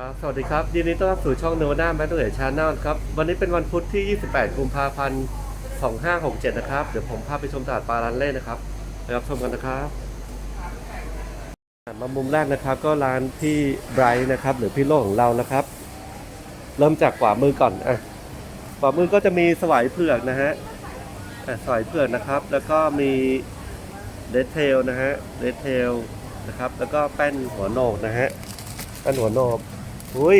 ครับ สวัสดีครับ ยินดีต้อนรับสู่ช่องเนวนาแมทเทอร์ชาแนลครับ วันนี้เป็นวันพุธที่ 28 กุมภาพันธ์ 2567 นะครับ เดี๋ยวผมพาไปชมตลาดปลาร้านเล่นะครับไปรับชมกันนะครับ มามุมแรกนะครับก็ร้านพี่ไบรท์นะครับ หรือพี่โลของเรานะครับ เริ่มจากขวามือก่อนอะขวามือก็จะมีสวายเผือกนะฮะอะสวายเผือกนะครับ แล้วก็มีเดทเทลนะฮะเดทเทลนะครับ แล้วก็แป้นหัวโหนกนะฮะแป้นหัวโหนก อุ้ย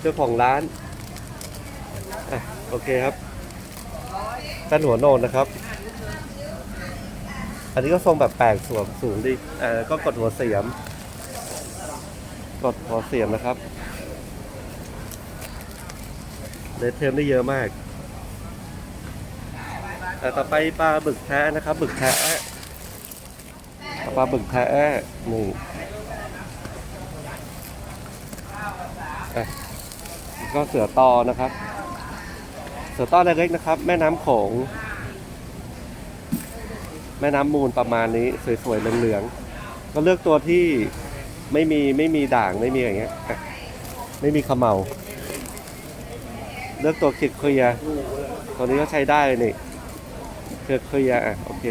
เจ้าของร้านอะโอเคครับแป้นหัวโหนนะครับ อันนี้ก็ทรงแบบแปลกสวมสูงดีเอ่าก็กดหัวเสียม กดหัวเสียมนะครับเลเทมได้เยอะมากอ่ต่อไปปลาบึกแท้นะครับ บึกแท้ปลาบึกแท้นี่อ่ ก็เสือตอนะครับ เสือตอเล็กๆนะครับ แม่น้ำโขง แม่น้ำมูลประมาณนี้สวยๆเหลืองๆก็เลือกตัวที่ไม่มีไม่มีด่างไม่มีอย่างเงี้ยไม่มีเขมเมาเลือกตัวเคลียตัวนี้ก็ใช้ได้เลยนี่เคลียเคลียอะโอเค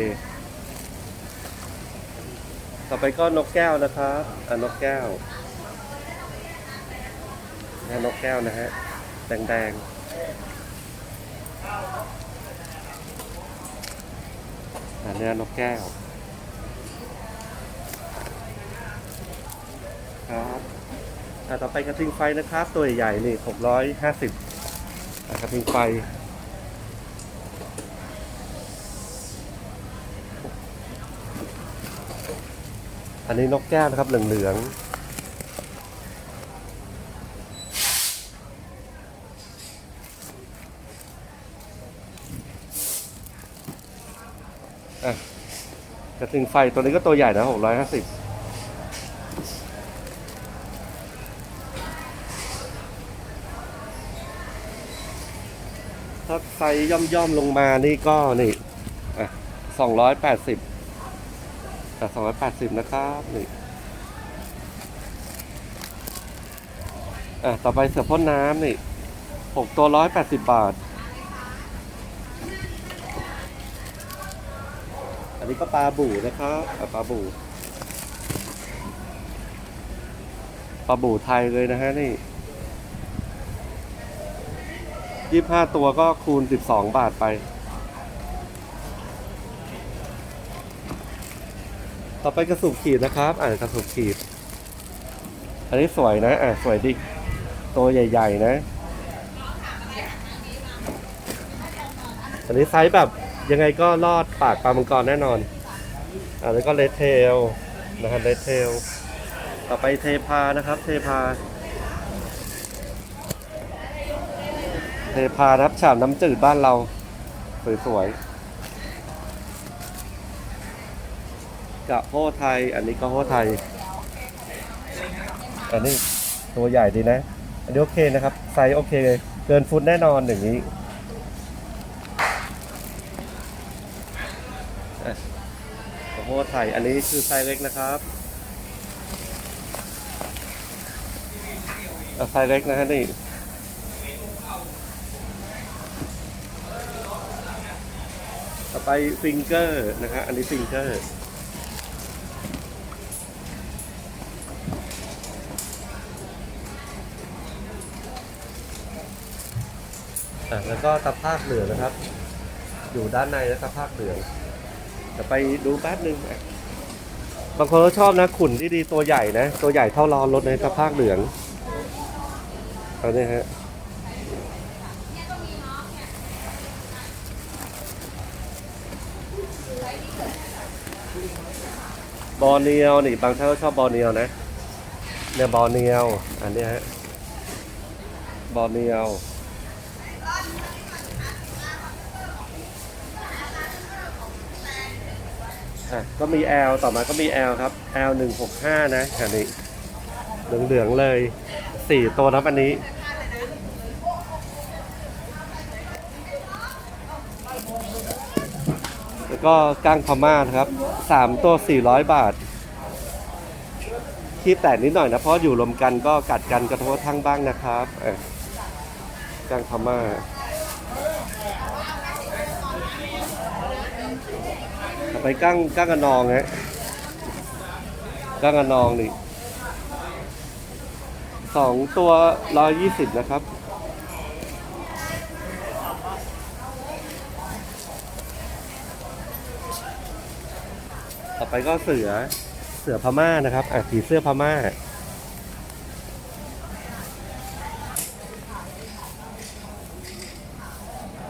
ต่อไปก็นกแก้วนะครับอะนกแก้ว นะนกแก้วนะฮะ แดงๆอันนี้นกแก้ว ครับต่อไปกระทิงไฟนะครับ ตัวใหญ่ๆนี่หกร้อยห้าสิบกระทิงไฟ อันนี้นกแก้วนะครับเหลืองๆ ระทิงไฟตัวนี้ก็ตัวใหญ่นะหกร้อยห้าสิบถ้าไซส์ย่อมๆลงมานี่ก็นี่อะสองร้อยแปดสิบอะสองร้อยแปดสิบนะครับนี่อะต่อไปเสือพ่นน้ำนี่หกตัวร้อยแปดสิบบาท นนี้ก็ปลาบู่นะครับปลาบู่ปลาบู่ไทยเลยนะฮะนี่ยี่ห้าตัวก็คูณสิบสองบาทไปต่อไปกระสุนขีดนะครับ อ่ากระสุนขีด อันนี้สวยนะ อ่าสวยดิ ตัวใหญ่ ๆ นะ อันนี้ไซส์แบบ ยังไงก็รอดปากปลามังกรแน่นอน อ่าแล้วก็เลเทลนะครับเลเทล ต่อไปเทพานะครับ เทพา เทพาครับฉาบน้ำจืดบ้านเรา สวยๆกะโพไทย อันนี้ก็โพไทย อันนี้ตัวใหญ่ดีนะ อันนี้โอเคนะครับ ไซส์โอเคเลย เกินฟุตแน่นอนอย่างนี้อะกะ โพไทยอันนี้คือไซส์เล็กนะครับไซส์เล็กนะฮะนี่ต่อไปฟิงเกอร์นะครับอันนี้ฟิงเกอร์แล้วก็ตะภาคเหลืองนะครับ อยู่ด้านในแล้วตะภาคเหลือง จะไปดูแป๊บนึงอะบางคนก็ชอบนะขุนที่ดีตัวใหญ่นะ ตัวใหญ่เท่าล้อรถในตะภาคเหลืองเอาเนี่ยฮะบอลเนียวนี่บางท่านก็ชอบบอลเนียวนะเนี่ยบอลเนียว อันนี้ฮะบอลเนียว อะก็มี L ต่อมาก็มี L ครับ L หนึ่งหกห้านะอันนี้เหลืองๆเลยสี่ตัวครับอันนี้ แล้วก็ก้างพม่านะครับสามตัวสี่ร้อยบาทคีบแตกนิดหน่อยนะ เพราะอยู่รวมกันก็กัดกันกระทบกระทั่งบ้างนะครับเออกังพม่าต่อ ไปกั้งกั้งกระนองฮะกั้งกระนองนี่สองตัวร้อยยี่สิบนะครับต่อไปก็เสือเสือพม่านะครับอะผีเสื้อพม่า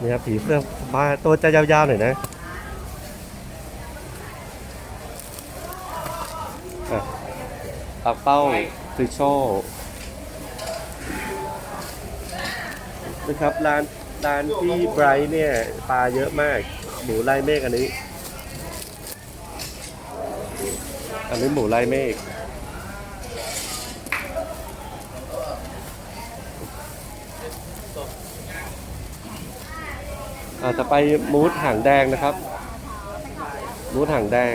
นี่ครับผีเสื้อพม่าตัวจะยาวๆหน่อยนะ ปากเป้าฟิชโชนะครับร้านร้านที่ไบรท์เนี่ยปลาเยอะมากหมูไล่เมฆอันนี้ อันนี้หมูไล่เมฆอาจจะไปมูดหางแดงนะครับ มูดหางแดง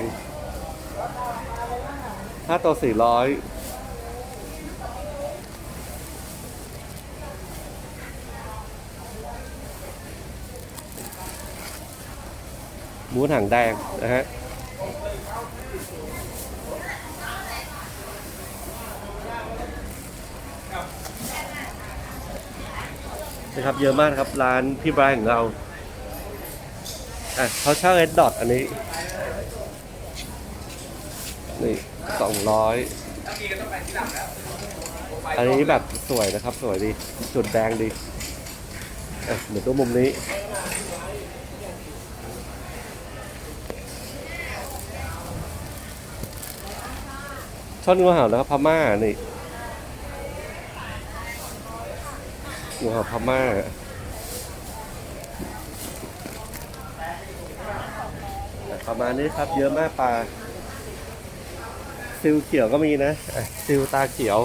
ถ้าตัวสี่ร้อยมูดหางแดงนะฮะนะครับเยอะมากครับ ร้านพี่ไบร์ของเราอะเขาเช่าเอ็ดดอทอันนี้ นี่สองร้อยอันนี้แบบสวยนะครับ สวยดี จุดแดงดีเหมือนตัวมุมนี้ช่อนงูเห่านะครับพม่านี่งูเห่าพม่าประมาณนี้ครับเยอะมากปลา ซิลเขียวก็มีนะอะซิลตาเขียว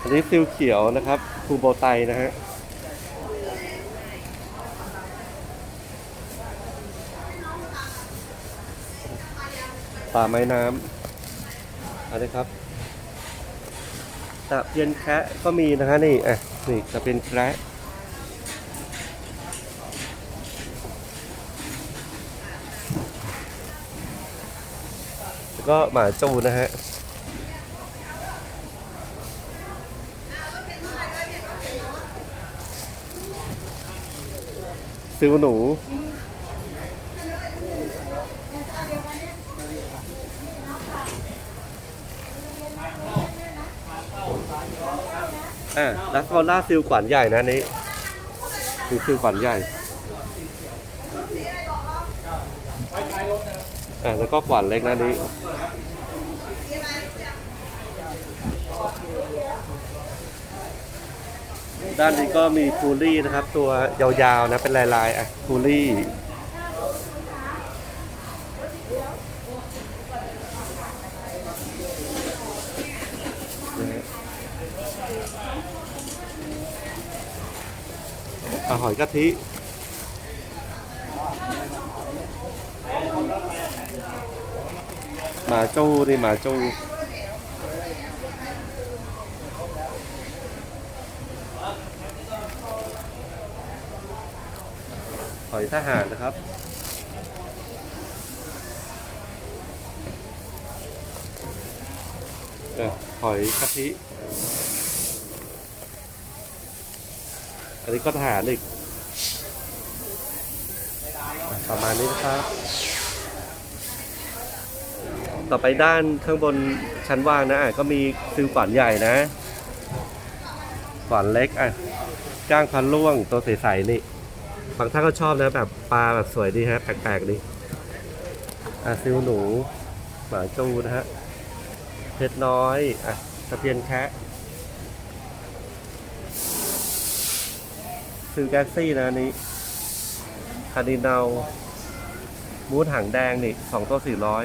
อันนี้ซิลเขียวนะครับคูโบไตนะฮะป่าไม้น้ำอันนี้ครับตะเพียนแคะก็มีนะฮะนี่อะนี่ตะเพียนแคะแล้ว ก็หมาจูนะฮะซิวหนูอะลัสคอล่าซิลขวานใหญ่นะนี้คือซิลขวานใหญ่อะแล้วก็ขวานเล็กนะอัน ด้านนี้ก็มีคูลี่นะครับ ตัวยาวๆนะเป็นลายๆอะคูลี่อาหอยกะทิหมาจูนี่หมาจู อยทหารนะครับ เออหอยกะทิ อันนี้ก็ทหารอีก ประมาณนี้นะครับ ต่อไปด้านข้างบนชั้นว่างนะอะก็มีซิลขวานใหญ่นะขวานเล็กอะก้างพันล่วงตัวใสๆนี่ บางท่านก็ชอบนะแบบปลาแบบสวยดีฮะแปลกๆดีอะซิลหนูหมาจูนะฮะเพชรน้อยอะตะเพียนแคะซิลแกสซี่นะอันนี้คาร์ดินาลมูดหางแดงนี่สองตัวสี่ร้อย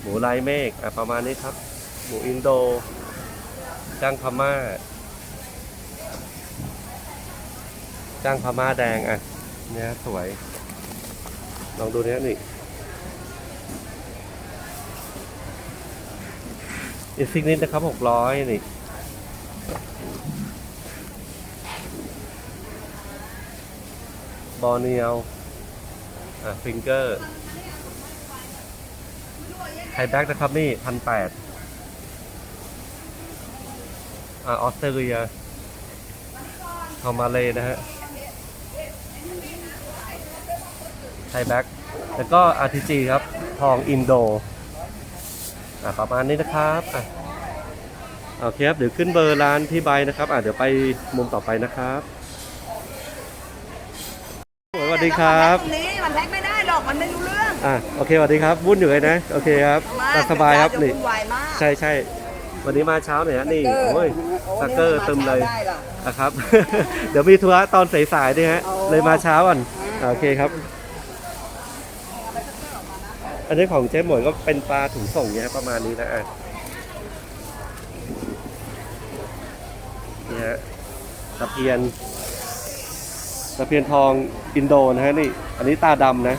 หมูลายเมฆอะประมาณนี้ครับ หมูอินโดจังพม่า จ้างพม่าแดงอะเนี่ยสวย ลองดูเนี้ยนี่อีกสิ่งนี้นะครับหกร้อยนี่บอเนียวอะฟิงเกอร์ไทยแบ็กนะครับนี่พันแปดอ่าออสเตรเลียทอมมาเลยนะฮะ ไทยแบ็กแล้วก็ RTG ครับ ทองอินโดอะประมาณนี้นะครับอะโอเคครับเดี๋ยวขึ้นเบอร์ร้านที่ใบนะครับอะเดี๋ยวไปมุมต่อไปนะครับสวัสดีครับตรงนี้มันแท็กไม่ได้หรอกมันไม่รู้เรื่องอะโอเคสวัสดีครับวุ่นอยู่เลยนะโอเคครับอะสบายครับจะนี่วุ่นวายมาก ใช่ใช่วันนี้มาเช้าหน่อยฮะนี่โอ้ยสเกอร์เติมเลยได้หรอนะครับ เดี๋ยวมีธุระตอนสายๆด้วยฮะโอ้เลยมาเช้าก่อนอะโอเคครับ อันนี้ของเจ๊หมวยก็เป็นปลาถุงส่งเนี่ยประมาณนี้นะอะนี่ฮะตะเพียนตะเพียนทองอินโดนะฮะนี่อันนี้ตาดำนะ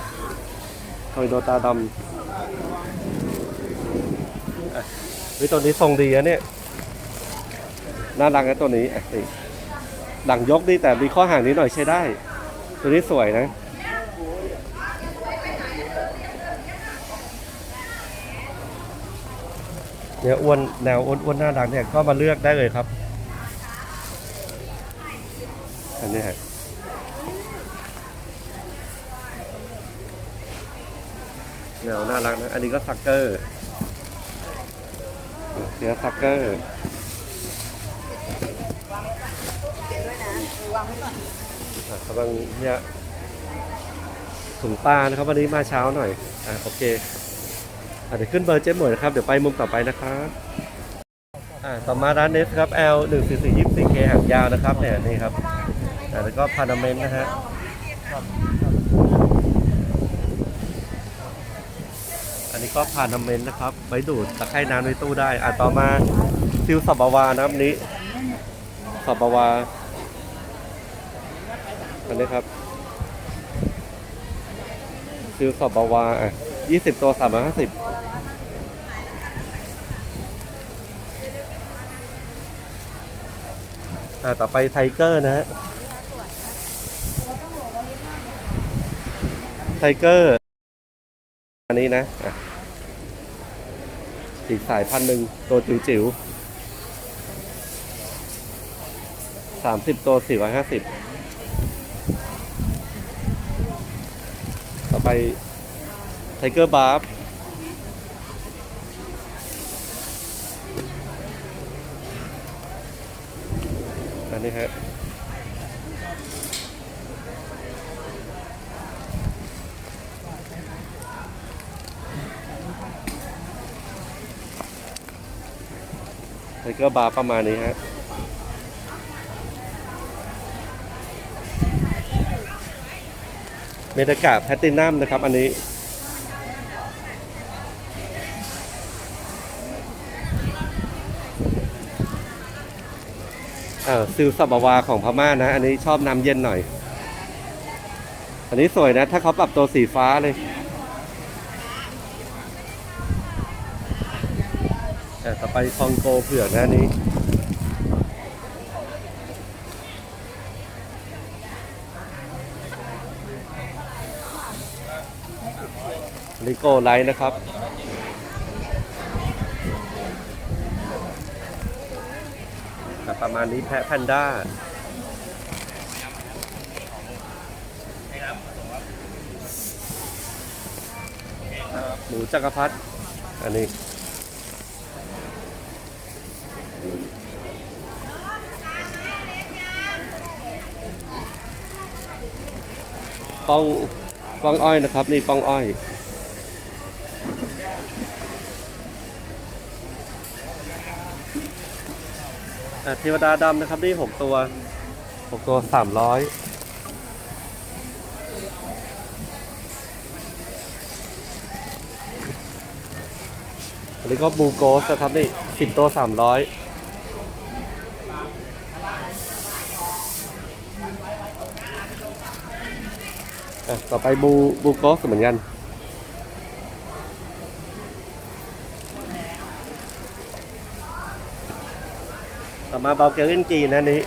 ทองอินโดตาดำอะเฮ้ตัวนี้ทรงดีนะเนี่ยน่ารักนะตัวนี้อะนี่หลังยกนี่แต่มีข้อห่างนิดหน่อยใช้ได้ ตัวนี้สวยนะ เนี่ยอ้วนแนวอ้วนอ้วนน่ารักเนี่ยก็มาเลือกได้เลยครับ อันนี้ฮะแนวน่ารักนะ อันนี้ก็ซักเกอร์เนื้อซักเกอร์กำลังเนี่ยถุงปลานะครับวันนี้มาเช้าหน่อย อะโอเค เดี๋ยวขึ้นเบอร์เจ๊หมวยนะครับ เดี๋ยวไปมุมต่อไปนะครับอ่าต่อมาร้านเนสครับ L 1 4 4 2 4 K หางยาวนะครับเนี่ยนี่ครับอะแล้วก็พานาเมนต์นะฮะอันนี้ก็พานาเมนต์นะครับไว้ดูดตะไคร่น้ำในตู้ได้อะต่อมาซิลสับบาวานะครับนี้สับบาวาอันนี้ครับซิลสอบบาวาอะ ยี่สิบตัวสามร้อยห้าสิบอ่าต่อไปไทเกอร์นะฮะ ไทเกอร์ อันนี้นะอะอีกสายพันหนึ่งตัวจิ๋วๆสามสิบตัวสี่ร้อยห้าสิบต่อไป ไทเกอร์บาร์ฟอันนี้ฮะไทเกอร์บาร์ประมาณนี้ฮะเมตากาแพตตินัมนะครับ อันนี้ เออซิลสับวาของพม่านะ อันนี้ชอบน้ำเย็นหน่อย อันนี้สวยนะ ถ้าเขาปรับตัวสีฟ้าเลยแต่ต่อไปคองโกเผือกนะนี้ ลิโกไลท์นะครับ แต่ ประมาณนี้แพะแพนด้าหมูจักรพรรดิอันนี้ปองปองอ้อยนะครับ นี่ปองอ้อย อะเทวดาดำนะครับนี่หกตัวหกตัวสามร้อยอันนี้ก็บูโกสนะครับนี่สิบตัวสามร้อยต่อไปบูบูโกสเหมือนกัน ต่อมาเบลเกอร์จีนนะอันนี้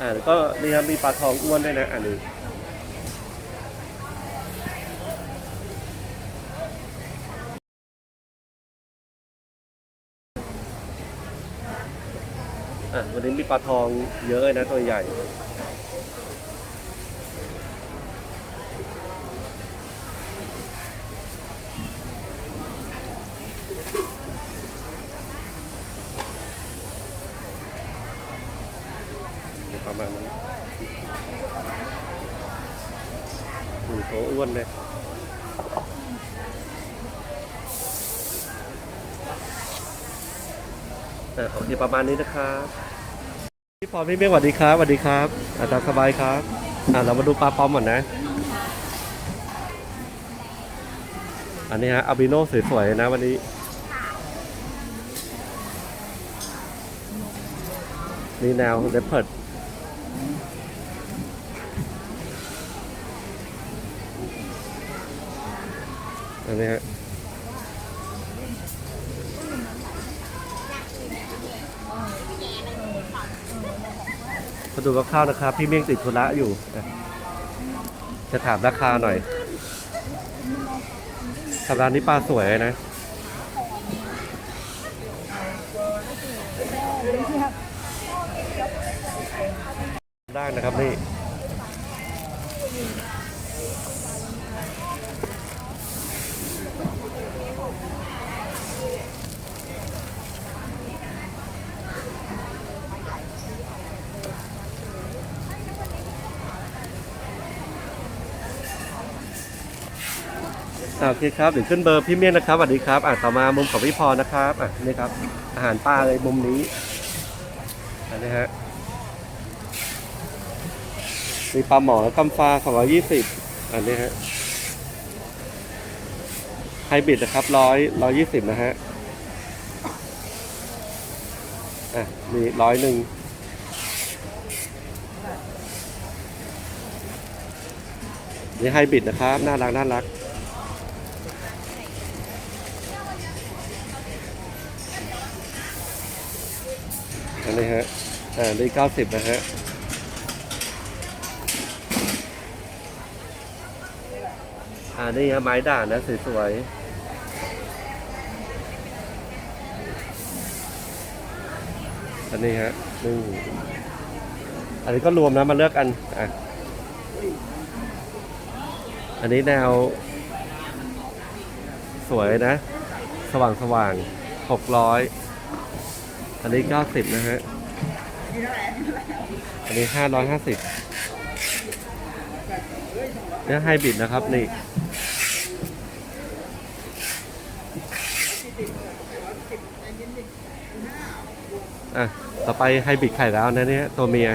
อ่าแล้วก็นี่ครับมีปลาทองอ้วนด้วยนะอันนี้อะวันนี้มีปลาทองเยอะเลยนะตัวใหญ่ ประมาณนั้น หนึ่งโถอ้วนเลยอะโอเคประมาณนี้นะครับพี่พรพี่เมฆสวัสดีครับสวัสดีครับ อาจารย์สบายครับอะเรามาดูปลาปอมก่อนนะ อันนี้ฮะอาบิโนสวยๆนะวันนี้นี่แนวเดปเพิร์ด อันนี้ฮะมาดูกับข้าวนะครับ พี่เมี่ยงติดธุระอยู่ จะถามราคาหน่อยสัปดาห์นี้ปลาสวยนะได้นะครับนี่ โอเคครับเดี๋ยวขึ้นเบอร์พี่เมียนนะครับสวัสดีครับอะต่อมามุมของพี่พรนะครับอะนี่ครับ อาหารปลาเลยมุมนี้อันนี้ฮะมีปลาหมอกำฟ้าของร้อยยี่สิบอันนี้ฮะไฮบริดนะครับร้อยร้อยยี่สิบนะฮะอะมีร้อยหนึ่งนี่ไฮบริดนะครับ น่ารักน่ารัก อันนี้ฮะ อ่านี่เก้าสิบนะฮะอ่านี่ครับไม้ด่างนะสวยๆอันนี้ฮะนี่อันนี้ก็รวมนะมาเลือกกันอะอันนี้แนว สวยนะ สว่างสว่างหกร้อย อันนี้เก้าสิบนะฮะ อันนี้ห้าร้อยห้าสิบเนี่ยไฮบริดนะครับนี่ อะ ต่อไปไฮบริดไข่แล้วนะเนี่ยตัวเมีย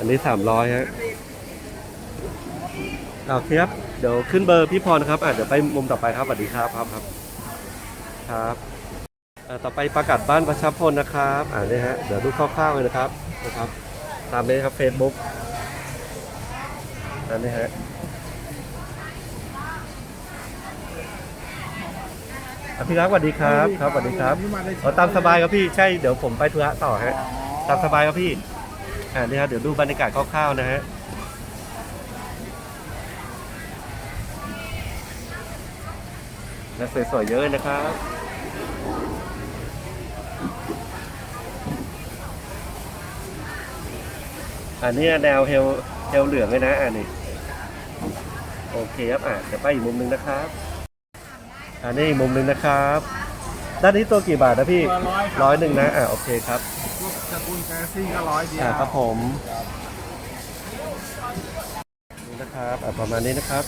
อันนี้สามร้อยฮะเอาครับ เดี๋ยวขึ้นเบอร์พี่พรครับอะเดี๋ยวไปมุมต่อไปครับสวัสดีครับครับครับครับอ่าต่อไปประกาศบ้านประชาพลนะครับอ่านี่ฮะเดี๋ยวดูคร่าวๆเลยนะครับนะครับตามนี้ครับ Facebook อันนี้ฮะอะพี่รักสวัสดีครับครับสวัสดีครับเอาตามสบายครับพี่ใช่เดี๋ยวผมไปธุระต่อฮะตามสบายครับพี่อ่านี่ฮะเดี๋ยวดูบรรยากาศคร่าวๆนะฮะ และสวยๆเยอะเลยนะครับ อันนี้แนวเฮลเฮลเหลืองเลยนะอันนี้โอเคครับอะเดี๋ยวไปอีกมุมหนึ่งนะครับ อันนี้อีกมุมหนึ่งนะครับ ด้านนี้ตัวกี่บาทนะพี่ตัวร้อยครับ ร้อยหนึ่งนะอะโอเคครับ พวกสกุลแกซี่ก็ร้อยเดียวอ่าครับผมนี่นะครับอะประมาณนี้นะครับ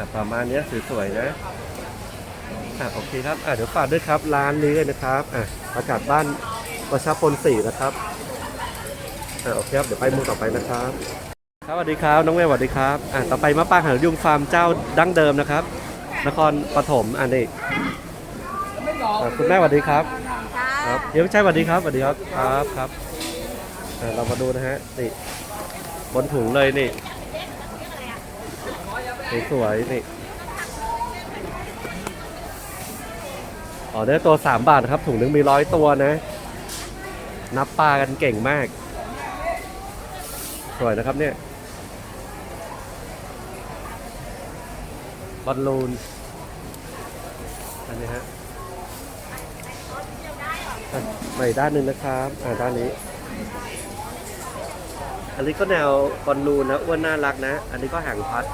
อะประมาณนี้สวยๆนะอะโอเคครับอะเดี๋ยวฝากด้วยครับร้านนี้เลยนะครับอะประกาศบ้านประชาพลสี่นะครับอะโอเคครับเดี๋ยวไปหมูต่อไปนะครับ ครับสวัสดีครับน้องเมย์สวัสดีครับอะต่อไปมะปรางหางยุงฟาร์มเจ้าดั้งเดิมนะครับ นครปฐมอันนี้อะคุณแม่สวัสดีครับครับเดี๋ยวใช่สวัสดีครับสวัสดีครับครับครับอะเรามาดูนะฮะนี่บนถุงเลยนี่ สวยๆนี่อ๋อเนื้อตัว 3 บาทครับ ถุงหนึงมีร้อยตัวนะ นับปลากันเก่งมาก สวยนะครับเนี่ยบอลลูน อันนี้ฮะอะมาอีกด้านหนึ่งนะครับ อ่าด้านนี้ อันนี้ก็แนวบอลลูนนะ อ้วนน่ารักนะ อันนี้ก็หางพัด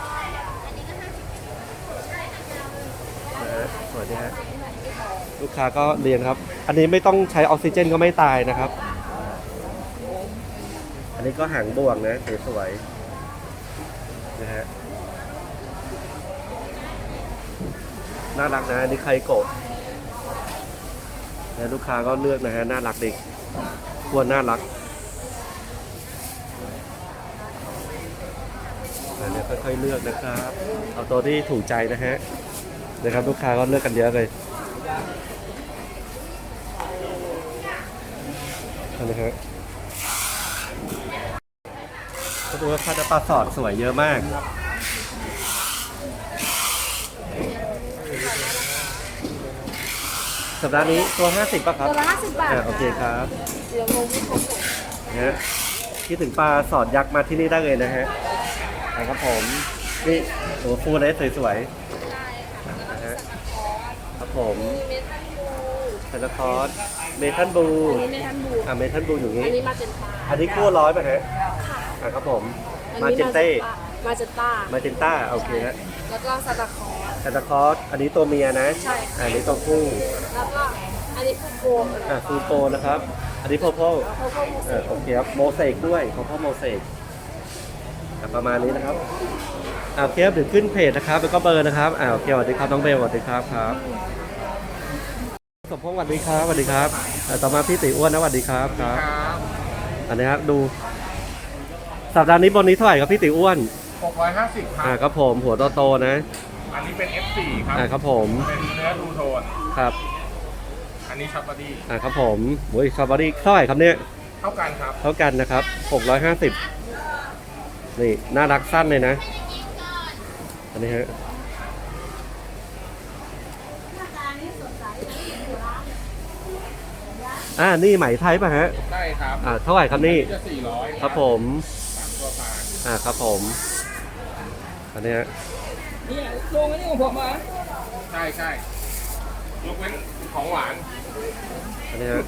นะฮะสดีฮะลูกค้าก็เรียนครับ อันนี้ไม่ต้องใช้ออกซิเจนก็ไม่ตายนะครับ อันนี้ก็หางบ่วงนะสวยๆนะฮะน่ารักนะอันนี้ใครโกะแล้วลูกค้าก็เลือกนะฮะน่ารักดีควรน่ารักอันนี้ค่อยๆเลือกนะครับ เอาตัวที่ถูกใจนะฮะ นะครับลูกค้าก็เลือกกันเยอะเลยอันนี้ฮะก็ดูว่าค่าจะปลาสอดสวยเยอะมากสัปดาห์นี้ตัว 50ป่ะครับตัวละห้าสิบบาทอ่าโอเคครับเดี๋ยวงงไม่ครบเลยนะฮะคิดถึงปลาสอดยักษ์มาที่นี่ได้เลยนะฮะนะครับผมนี่ตัวฟูเลสสวยๆนะฮะครับ ผมเซนคอร์สเมทัลบูอันนี้ในทันบูอ่าเมทัลบูอยู่อันี้นนี้มาเจนต้าอันนี้คู่ร้อยป่ะฮะอ่าครับผมมาเจนเต้มาเจนต้ามาเจนต้าโอเคฮะแล้วก็ซาตาคอร์เซนคอร์สอันนี้ตัวเมียนะใช่ค่ะอันนี้ตัวผู้แล้วก็อันนี้คือโกมอ่าฟูโปนะครับ อันนี้โพโพเขาก็มูสเออโอเคครับโมเสกด้วยของพ่อโมเสกอะประมาณนี้นะครับอ่าโอเคครับเดี๋ยวขึ้นเพจนะครับแล้วก็เบอร์นะครับอ่าโอเคสวัสดีครับน้องเบลสวัสดีครับครับ สมพงษ์สวัสดีครับสวัสดีครับอ่าต่อมาพี่ติอ้วนนะสวัสดีครับครับครับอันนี้ครับดูสัปดาห์นี้บนนี้เท่าไหร่ครับพี่ติอ้วน650 คอ่ารับ ครับผมหัวโตๆนะอันนี้เป็น F4 ครับ อ่าครับผมเป็นเนื้อดูโทน ครับอันนี้ช็อปปาร์ดี้อ่าครับผมโอ้ยคาร์บอดี้เท่าไหร่ครับเนี่ย เท่ากันครับ เท่ากันนะครับ 650 นี่ น่ารักสั้นเลยนะ อันนี้ฮะ อ่านี่ไหมไทยป่ะฮะได้ครับอ่าเท่าไหร่ครับนี่จะ400ครับผมสามตัวพาอ่าครับผมอันนี้ฮะใช่ใช่ยกเว้นของหวานอันนี้ฮะ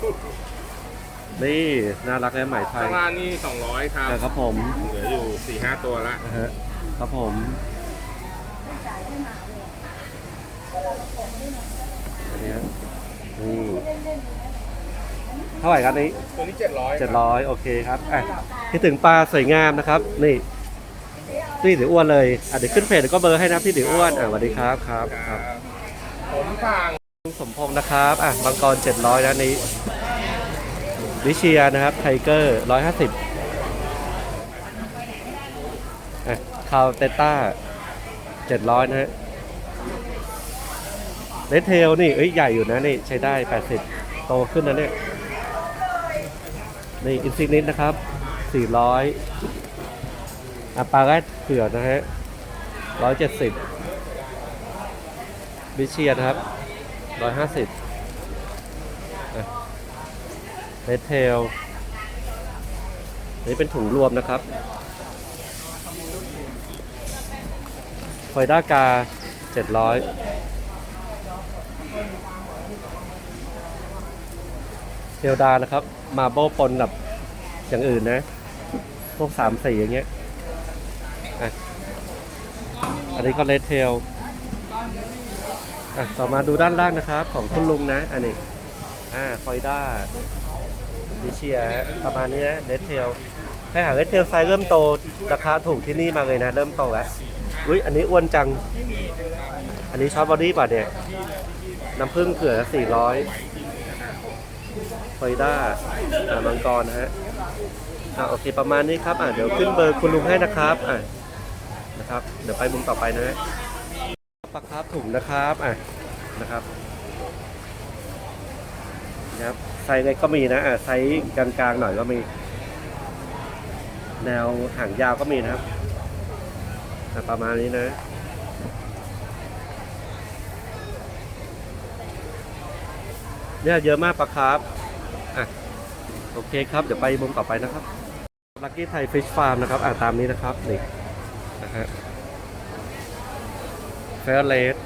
นี่น่ารักเลยไหมไทยข้างล่างนี่200ครับอ่าครับผมเหลืออยู่4-5ตัวละนะฮะครับผมอันนี้ฮะนี่ เท่าไหร่ครับนี้ตัวนี้700เจ็ดร้อยโอเคครับอะคิดถึงปลาสวยงามนะครับ นี่พี่ถืออ้วนเลยอะเดี๋ยวขึ้นเพจเดี๋ยวก็เบอร์ให้นะพี่ถืออ้วนอะสวัสดีครับครับคครัรับบผมสั่งสมพงษ์นะครับอะบางกรเจ็ดร้อยนะนี้วิเชียนะครับไทเกอร์ร้อยห้าสิบอะคาวเตต้าเจ็ดร้อยนะฮะเลดเทลนี่เอ้ยใหญ่อยู่นะนี่ใช้ได้แปดสิบโตขึ้นนะเนี่ย นี่อินซิกนิดนะครับ 400อาปาแรดเผือกนะฮะ 170บิเชียนะครับ 150เลดเทลนี่เป็นถุงรวมนะครับไฟด้ากา 700เทลดานะครับ มาโบปนกับอย่างอื่นนะ พวกสามสีอย่างเงี้ยอะอันนี้ก็เลดเทลอะต่อมาดูด้านล่างนะครับ ของคุณลุงนะ อันนี้อ่าฟอยด้าดิเชียประมาณนี้นะเลดเทลถ้าหาเลดเทลไซส์เริ่มโตราคาถูกที่นี่มาเลยนะ เริ่มโตแล้วอุ้ยอันนี้อ้วนจัง อันนี้ช็อตบอดี้ป่ะเนี่ย น้ำผึ้งเผื่อสี่ร้อย ฟอยด้าอ่ามังกรนะฮะอ่าโอเคประมาณนี้ครับอ่าเดี๋ยวขึ้นเบอร์คุณลุงให้นะครับอ่านะครับ เดี๋ยวไปมุมต่อไปนะฮะปลาครับถุงนะครับอ่านะครับนะครับไซส์เล็กก็มีนะอ่าไซส์กลางๆหน่อยก็มี แนวหางยาวก็มีนะครับอะประมาณนี้นะเนี่ยเยอะมากปะครับ โอเคครับ เดี๋ยวไปมุมต่อไปนะครับลักกี้ไทยฟิชฟาร์มนะครับ อ่าตามนี้นะครับ นี่นะฮะเฟรเลส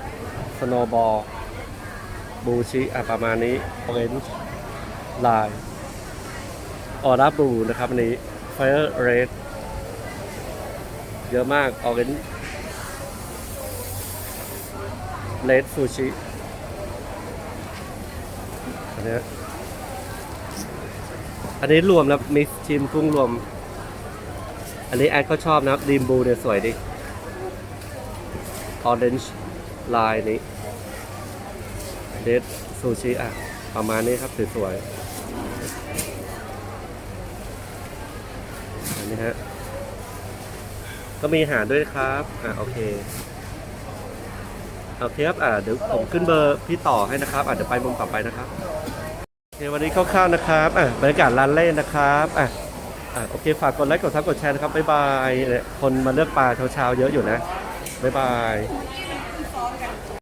สโนบอลบูชิ อะ ประมาณนี้ออเรนจ์ลายออร่าบลูนะครับ อันนี้ไฟเรดเยอะมากออเรนจ์เลดซูชิอันนี้ อันนี้รวมแล้วมิกซ์ชิมกุ้งรวม อันนี้แอดเขาชอบนะดีมบูเนี่ยสวยดิออเรนจ์ลายนี้เดดซูชิอะ ประมาณนี้ครับสวยๆอันนี้ฮะ ก็มีอาหารด้วยครับ อะ โอเคโอเคครับ อ่าเดี๋ยวผมขึ้นเบอร์พี่ต่อให้นะครับ อะ เดี๋ยวไปมุมต่อไปนะครับ ควันนี้คร่าวๆนะครับอะบรรยากาศร้านเล่นนะครับอะอะโอเคฝากกดไลค์กดซับกดแชร์นะครับบ๊ายบายเนี่ยคนมาเลือกปลาเช้าๆเยอะอยู่นะบ๊ายบาย